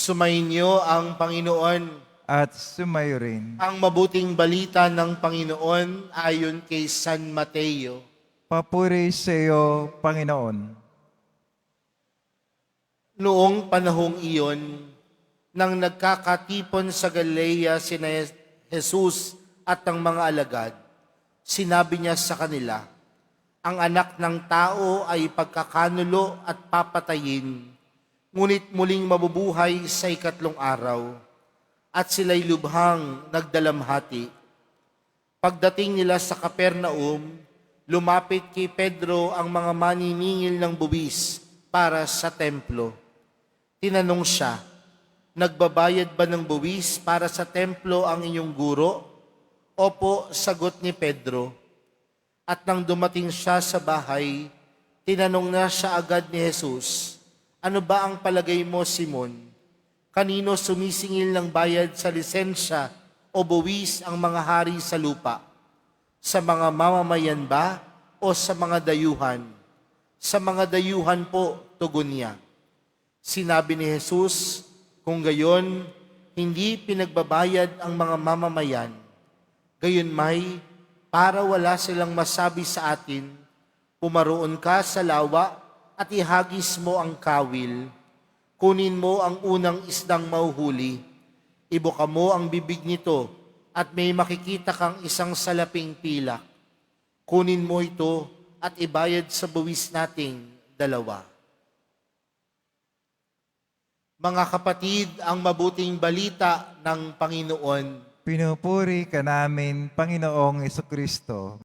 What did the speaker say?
Sumainyo ang Panginoon. at sumayo rin. Ang mabuting balita ng Panginoon ayon kay San Mateo. Papuri sa iyo, Panginoon. Noong panahong iyon, nang nagkakatipon sa Galilea sina Jesus at ang mga alagad, sinabi niya sa kanila, ang anak ng tao ay pagkakanulo at papatayin, ngunit muling mabubuhay sa ikatlong araw. At sila'y lubhang nagdalamhati. Pagdating nila sa Kapernaum, lumapit kay Pedro ang mga maniningil ng buwis para sa templo. Tinanong siya, Nagbabayad ba ng buwis para sa templo ang inyong guro? Opo, sagot ni Pedro. At nang dumating siya sa bahay, tinanong na siya agad ni Jesus, Ano ba ang palagay mo, Simon? Kanino sumisingil ng bayad sa lisensya o buwis ang mga hari sa lupa? Sa mga mamamayan ba o sa mga dayuhan? Sa mga dayuhan po, tugon niya. Sinabi ni Jesus, kung gayon, hindi pinagbabayad ang mga mamamayan. Gayon may, para wala silang masabi sa atin, pumaroon ka sa lawa at ihagis mo ang kawil. Kunin mo ang unang isdang mauhuli. Ibuka mo ang bibig nito at may makikita kang isang salaping pilak. Kunin mo ito at ibayad sa buwis nating dalawa. Mga kapatid, ang mabuting balita ng Panginoon. Pinupuri ka namin, Panginoong Kristo.